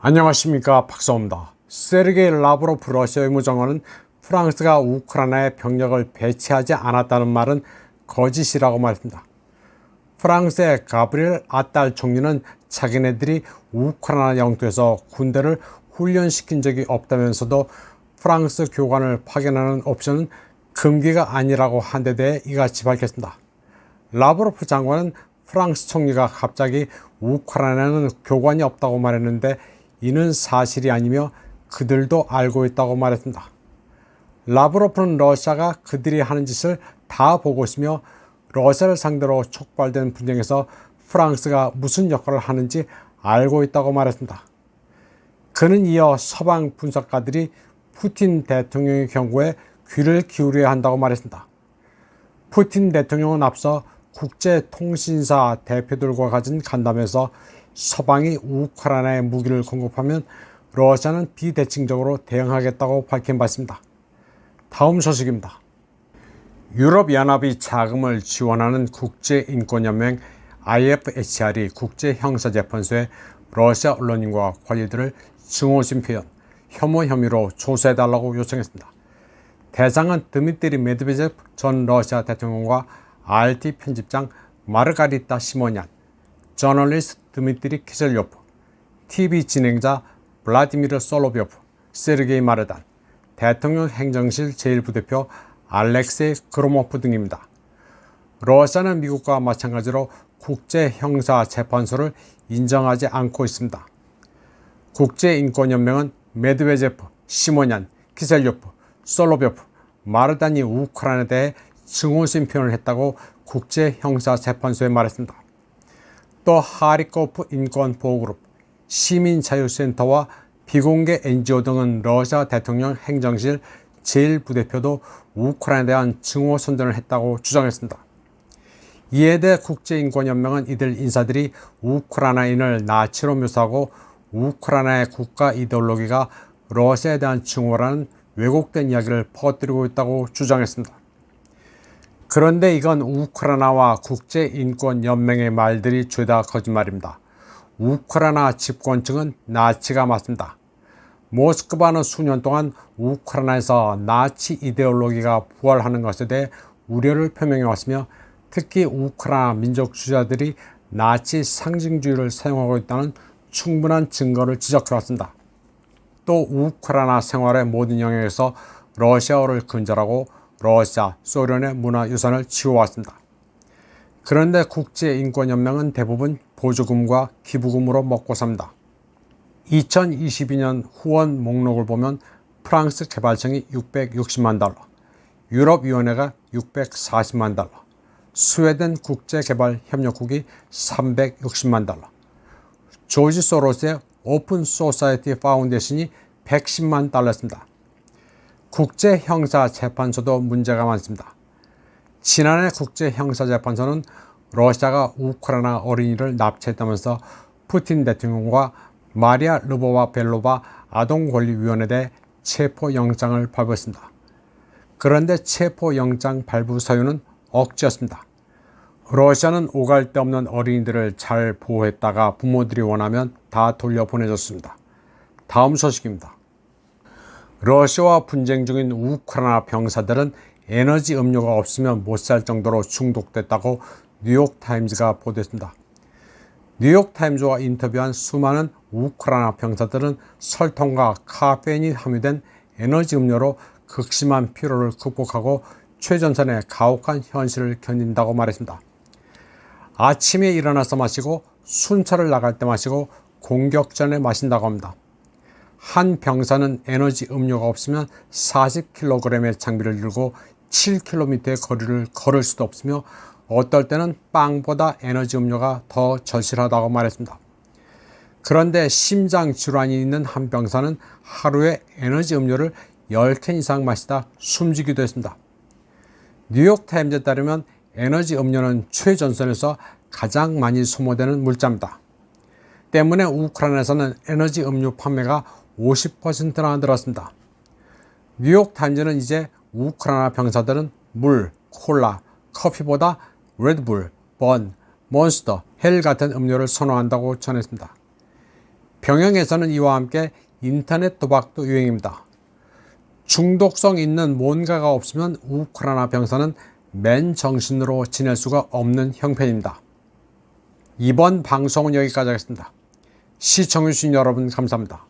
안녕하십니까 박사입니다. 세르게이 라브로프 러시아 의무장관은 프랑스가 우크라이나에 병력을 배치하지 않았다는 말은 거짓이라고 말했습니다. 프랑스의 가브리엘 아딸 총리는 자기네들이 우크라이나 영토에서 군대를 훈련시킨 적이 없다면서도 프랑스 교관을 파견하는 옵션은 금기가 아니라고 한 데 대해 이같이 밝혔습니다. 라브로프 장관은 프랑스 총리가 갑자기 우크라이나는 교관이 없다고 말했는데 이는 사실이 아니며 그들도 알고 있다고 말했습니다. 라브로프는 러시아가 그들이 하는 짓을 다 보고 있으며 러시아를 상대로 촉발된 분쟁에서 프랑스가 무슨 역할을 하는지 알고 있다고 말했습니다. 그는 이어 서방 분석가들이 푸틴 대통령의 경고에 귀를 기울여야 한다고 말했습니다. 푸틴 대통령은 앞서 국제통신사 대표들과 가진 간담회에서 서방이 우크라이나에 무기를 공급하면 러시아는 비대칭적으로 대응하겠다고 밝힌 바 있습니다. 다음 소식입니다. 유럽연합이 자금을 지원하는 국제인권연맹 IFHR이 국제형사재판소에 러시아 언론인과 관리들을 증오심 표현, 혐오 혐의로 조사해달라고 요청했습니다. 대상은 드미트리 메드베제프 전 러시아 대통령과 RT 편집장 마르가리타 시모냔, 저널리스트 드미트리 키셀요프, TV 진행자 블라디미르 솔로비오프, 세르게이 마르단, 대통령 행정실 제1부대표 알렉세이 그로모프 등입니다. 러시아는 미국과 마찬가지로 국제 형사 재판소를 인정하지 않고 있습니다. 국제인권연맹은 메드베제프, 시모냔, 키셀요프, 솔로비오프, 마르단이 우크라이나에 대해 증오심 표현을 했다고 국제형사재판소에 말했습니다. 또 하리코프 인권보호그룹, 시민자유센터와 비공개 NGO 등은 러시아 대통령 행정실 제1부대표도 우크라이나에 대한 증오 선전을 했다고 주장했습니다. 이에 대해 국제인권연맹은 이들 인사들이 우크라이나인을 나치로 묘사하고 우크라이나의 국가 이데올로기가 러시아에 대한 증오라는 왜곡된 이야기를 퍼뜨리고 있다고 주장했습니다. 그런데 이건 우크라이나와 국제인권연맹의 말들이 죄다 거짓말입니다. 우크라이나 집권층은 나치가 맞습니다. 모스크바는 수년 동안 우크라이나에서 나치 이데올로기가 부활하는 것에 대해 우려를 표명해 왔으며 특히 우크라이나 민족주의자들이 나치 상징주의를 사용하고 있다는 충분한 증거를 지적해 왔습니다. 또 우크라이나 생활의 모든 영역에서 러시아어를 근절하고 러시아, 소련의 문화유산을 지워왔습니다. 그런데 국제인권연맹은 대부분 보조금과 기부금으로 먹고 삽니다. 2022년 후원 목록을 보면 프랑스 개발청이 660만 달러, 유럽위원회가 640만 달러, 스웨덴 국제개발협력국이 360만 달러, 조지 소로스의 오픈 소사이티 파운데이션이 110만 달러였습니다. 국제형사재판소도 문제가 많습니다. 지난해 국제형사재판소는 러시아가 우크라이나 어린이를 납치했다면서 푸틴 대통령과 마리아 르보와 벨로바 아동권리위원회에 대해 체포영장을 발부했습니다. 그런데 체포영장 발부 사유는 억지였습니다. 러시아는 오갈 데 없는 어린이들을 잘 보호했다가 부모들이 원하면 다 돌려보내줬습니다. 다음 소식입니다. 러시아와 분쟁 중인 우크라이나 병사들은 에너지 음료가 없으면 못 살 정도로 중독됐다고 뉴욕타임즈가 보도했습니다. 뉴욕타임즈와 인터뷰한 수많은 우크라이나 병사들은 설탕과 카페인이 함유된 에너지 음료로 극심한 피로를 극복하고 최전선의 가혹한 현실을 견딘다고 말했습니다. 아침에 일어나서 마시고 순찰을 나갈 때 마시고 공격 전에 마신다고 합니다. 한 병사는 에너지 음료가 없으면 40kg의 장비를 들고 7km의 거리를 걸을 수도 없으며 어떨 때는 빵보다 에너지 음료가 더 절실하다고 말했습니다. 그런데 심장 질환이 있는 한 병사는 하루에 에너지 음료를 10캔 이상 마시다 숨지기도 했습니다. 뉴욕타임즈에 따르면 에너지 음료는 최전선에서 가장 많이 소모되는 물자입니다. 때문에 우크라이나에서는 에너지 음료 판매가 50%나 늘었습니다. 뉴욕타임즈는 이제 우크라이나 병사들은 물, 콜라, 커피보다 레드불, 번, 몬스터, 헬 같은 음료를 선호한다고 전했습니다. 경영에서는 이와 함께 인터넷 도박도 유행입니다. 중독성 있는 뭔가가 없으면 우크라이나 병사는 맨 정신으로 지낼 수가 없는 형편입니다. 이번 방송은 여기까지 하겠습니다. 시청해주신 여러분 감사합니다.